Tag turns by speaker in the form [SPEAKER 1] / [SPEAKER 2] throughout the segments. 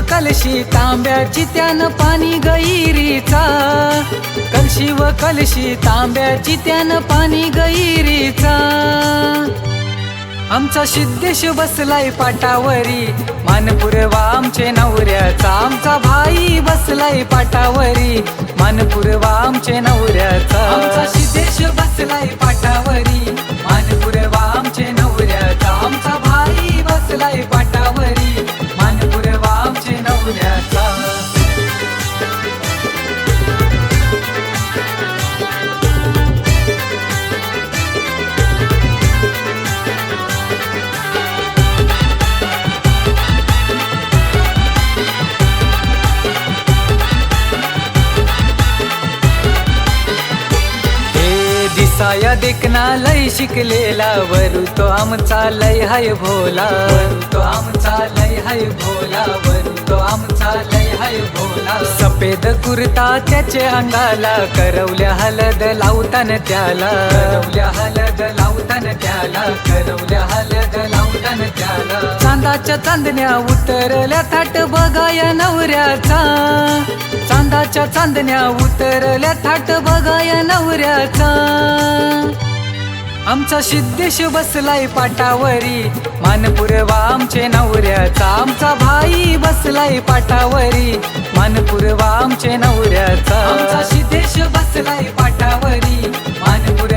[SPEAKER 1] कलशी तांब्याची त्यानं पाणी गैरीचा. कलशी व कलशी तांब्याची त्यानं पाणी गैरीचा. आमचा सिद्धेश बसलाय पाटावरी मानपुरवा आमचे नवऱ्याचा. आमचा भाई बसलाय पाटावरी मानपुरवा आमचे नवऱ्याचा. आमचा सिद्धेश बसलाय पाटावरी माया देखना लय शिकलेला वरू तो आमचा लय हाय भोला. वरू तो आमचा लय हाय भोला वरू तो आमचा लय हाय भोला. सफेद कुर्ता त्याचे अंगाला करवल्या हलद लावतान त्याला. करवल्या हलद लावतान त्याला करवल्या हलद लावतान त्याला. चांदाच्या चांदण्या उतरल्या थाट बघाया नवऱ्याचा. चांदाच्या चांदण्या उतरल्या थाट बघाया नवऱ्याचा. आमचा सिद्धेश बसलाय पाटावरी मानपुरवा आमचे नवऱ्याचा. आमचा भाई बसलाय पाटावरी मानपुरवा आमचे नवऱ्याचा. आमचा सिद्धेश बसलाय पाटावरी मानपुरवा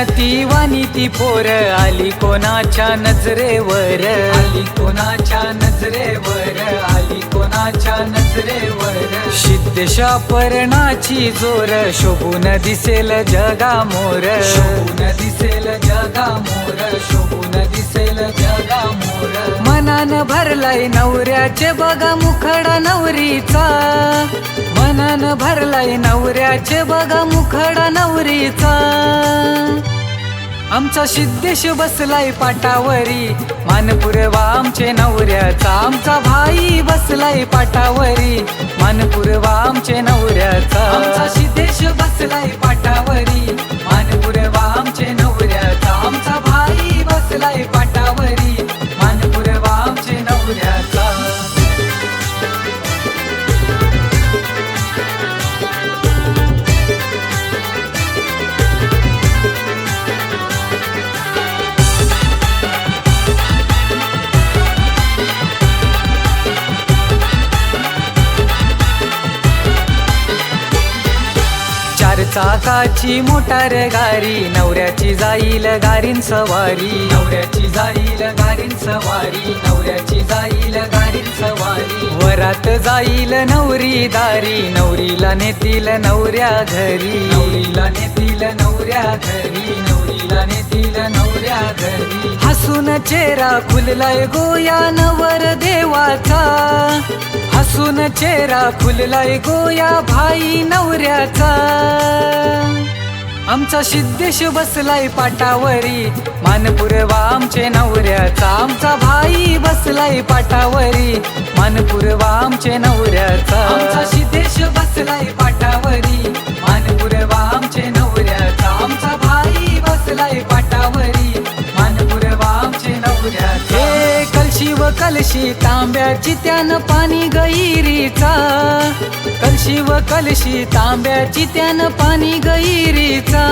[SPEAKER 1] नती वाणी ती पोर आली कोणाच्या नजरेवर? आली कोणाच्या नजरेवर? आली कोणाच्या नजरेवर? सिद्धेशा परणाची जोर शोभून दिसेल जगा मोर शोभून दिसेल जगा मोर शोभून दिसेल जगा मोर मनान भरलाय नवऱ्याचे बघा मुखडा नवरीचा. मनान भरलाय नवऱ्याचे बघा मुखडा नवरीचा. आमचा सिद्धेश बसलाय पाटावरी. मानपुरवा आमचे नवऱ्याचा. आमचा भाई बसलाय पाटावरी. मानपुरवा आमचे नवऱ्याचा. चाकाची मोटार गारी नवऱ्याची जाईल गारीन सवारी. नवऱ्याची जाईल गारीन सवारी नवऱ्याची जाईल गारीन सवारी. वरात जाईल नवरी दारी नवरीला नेतील नवऱ्या घरी. नवरीला नेतील नवऱ्या घरी. नेतील नवऱ्या घरी. हसून चेहरा खुललाय गोया नवर देवाचा. हसून चेहरा खुललाय गोया भाई नवऱ्याचा. आमचा सिद्धेश बसलाय पाटावरी मानपुरवा आमचे नवऱ्याचा. आमचा भाई बसलाय पाटावरी मानपुरवा आमचे नवऱ्याचा. आमचा सिद्धेश बसलाय पाटावरी मानपुरवा कलशी तांब्याची त्यानं पाणी गैरीचा कलशी व कलशी तांब्याची त्यानं पाणी गैरीचा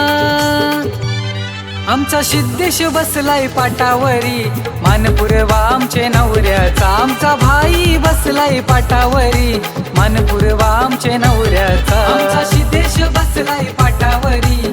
[SPEAKER 1] आमचा सिद्धेश बसलाय पाटावरी मानपुरवा आमचे नवऱ्याचा. आमचा भाई बसलाय पाटावरी मानपुरवा आमचे नवऱ्याचा. आमचा सिद्धेश बसलाय पाटावरी